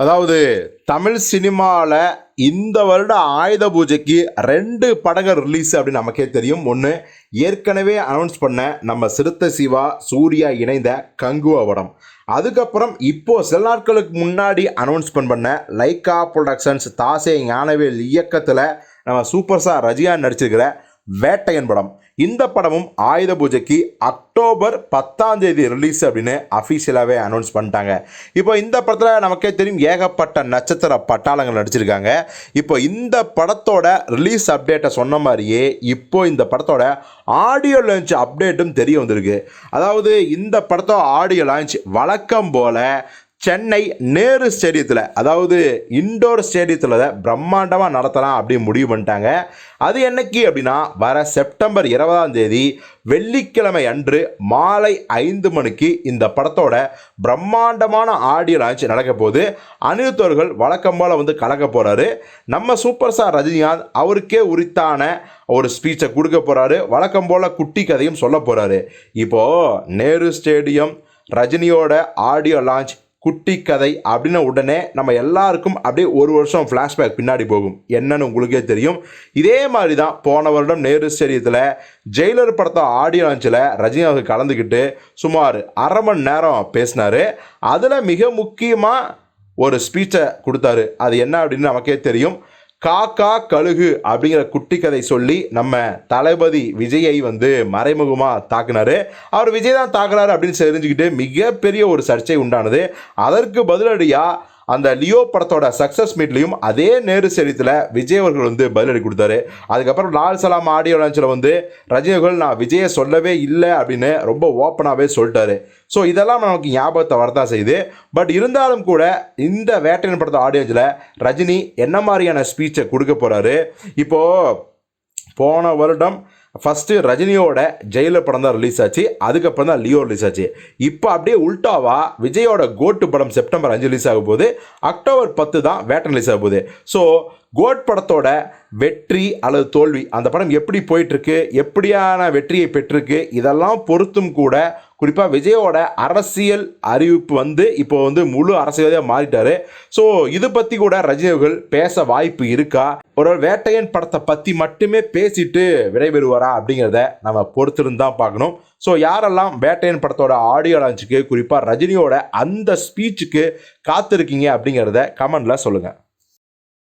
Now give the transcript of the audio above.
அதாவது தமிழ் சினிமாவில் இந்த வருட ஆயுத பூஜைக்கு ரெண்டு படங்கள் ரிலீஸ் அப்படின்னு நமக்கே தெரியும். ஒன்று ஏற்கனவே அனௌன்ஸ் பண்ண நம்ம சிறுத்தை சிவா சூர்யா இணைந்த கங்குவா படம். அதுக்கப்புறம் இப்போ சில நாட்களுக்கு முன்னாடி அனௌன்ஸ்மெண்ட் பண்ண லைக்கா ப்ரொடக்ஷன்ஸ் தாசே ஞானவேல் இயக்கத்தில் நம்ம சூப்பர் ஸ்டார் ரஜினிகாந்த் நடிச்சிருக்கிற வேட்டையன் படம். இந்த படமும் ஆயுத பூஜைக்கு அக்டோபர் பத்தாம் தேதி ரிலீஸ் அப்படின்னு அஃபீஷியலாகவே அனௌன்ஸ் பண்ணிட்டாங்க. இப்போ இந்த படத்தில் நமக்கே தெரியும் ஏகப்பட்ட நட்சத்திர பட்டாளங்கள் நடிச்சிருக்காங்க. இப்போ இந்த படத்தோட ரிலீஸ் அப்டேட்டை சொன்ன மாதிரியே இப்போ இந்த படத்தோட ஆடியோ லான்ச் அப்டேட்டும் தெரிய வந்திருக்கு. அதாவது இந்த படத்தோட ஆடியோ லான்ச் வழக்கம் போல் சென்னை நேரு ஸ்டேடியத்தில் அதாவது இண்டோர் ஸ்டேடியத்தில் பிரம்மாண்டமாக நடத்தலாம் அப்படின்னு முடிவு பண்ணிட்டாங்க. அது என்னைக்கு அப்படின்னா வர செப்டம்பர் இருபதாம் தேதி வெள்ளிக்கிழமை அன்று மாலை ஐந்து மணிக்கு இந்த படத்தோட பிரம்மாண்டமான ஆடியோ லான்ச் நடக்க போது அனிருத்தவர்கள் வழக்கம் போல் வந்து கலக்க போகிறாரு நம்ம சூப்பர் ஸ்டார் ரஜினிகாந்த் அவருக்கே உரித்தான ஒரு ஸ்பீச்சை கொடுக்க போகிறாரு வழக்கம் போல் குட்டி கதையும் சொல்ல போகிறாரு இப்போது நேரு ஸ்டேடியம் ரஜினியோட ஆடியோ லான்ச் குட்டி கதை அப்படின்ன உடனே நம்ம எல்லாருக்கும் அப்படியே ஒரு வருஷம் ஃப்ளாஷ்பேக் பின்னாடி போகும். என்னன்னு உங்களுக்கே தெரியும். இதே மாதிரி தான் போன வருடம் நேரு ஸ்டேடியத்தில் ஜெயிலர் படத்தை ஆடியோ லான்ச்சில் ரஜினிகாந்த் கலந்துக்கிட்டு சுமார் அரை மணி நேரம் பேசினார். அதில் மிக முக்கியமாக ஒரு ஸ்பீச்சை கொடுத்தாரு. அது என்ன அப்படின்னு நமக்கே தெரியும். காக்கா கழுகு அப்படிங்கிற குட்டி கதை சொல்லி நம்ம தளபதி விஜயை வந்து மறைமுகமாக தாக்குனாரு. அவர் விஜய் தான் தாக்குறாரு அப்படின்னு தெரிஞ்சுக்கிட்டு மிகப்பெரிய ஒரு சர்ச்சை உண்டானது. அதற்கு பதிலடியாக அந்த லியோ படத்தோட சக்ஸஸ் மீட்லையும் அதே நேரு சரித்தில் விஜய் அவர்கள் வந்து பதிலடி கொடுத்தாரு. அதுக்கப்புறம் லால் சலாம் ஆடியோ லான்ச்சில் வந்து ரஜினி அவர்கள் நான் விஜயை சொல்லவே இல்லை அப்படின்னு ரொம்ப ஓப்பனாகவே சொல்லிட்டாரு. ஸோ இதெல்லாம் நமக்கு ஞாபகத்தை வரதான் செய்யுது. பட் இருந்தாலும் கூட இந்த வேட்டையன் படத்த ஆடியோஸில் ரஜினி என்ன மாதிரியான ஸ்பீச்சை கொடுக்க போகிறாரு இப்போது போன வருடம் ஃபஸ்ட்டு ரஜினியோட ஜெயிலர் படம் தான் ரிலீஸ் ஆச்சு. அதுக்கப்புறம் தான் லியோ ரிலீஸ் ஆச்சு. இப்போ அப்படியே உல்டாவா விஜயோட கோட்டு படம் செப்டம்பர் அஞ்சு ரிலீஸ் ஆக போகுது. அக்டோபர் பத்து தான் வேட்டன் ரிலீஸ் ஆக போகுது. ஸோ கோட் படத்தோட வெற்றி அல்லது தோல்வி அந்த படம் எப்படி போயிட்டுருக்கு எப்படியான வெற்றியை பெற்றிருக்கு இதெல்லாம் பொறுத்தும் கூட குறிப்பாக விஜயோட அரசியல் அறிவிப்பு வந்து இப்போ வந்து முழு அரசியலாக மாறிட்டார். ஸோ இது பற்றி கூட ரஜினிகள் பேச வாய்ப்பு இருக்கா? ஒரு வேட்டையன் படத்தை பற்றி மட்டுமே பேசிட்டு விடைபெறுவாரா? அப்படிங்கிறத நம்ம பொறுத்திருந்து தான் பார்க்கணும். ஸோ யாரெல்லாம் வேட்டையன் படத்தோட ஆடியோ லான்ச்சுக்கு குறிப்பாக ரஜினியோட அந்த ஸ்பீச்சுக்கு காத்திருக்கீங்க அப்படிங்கிறத கமெண்டில் சொல்லுங்கள்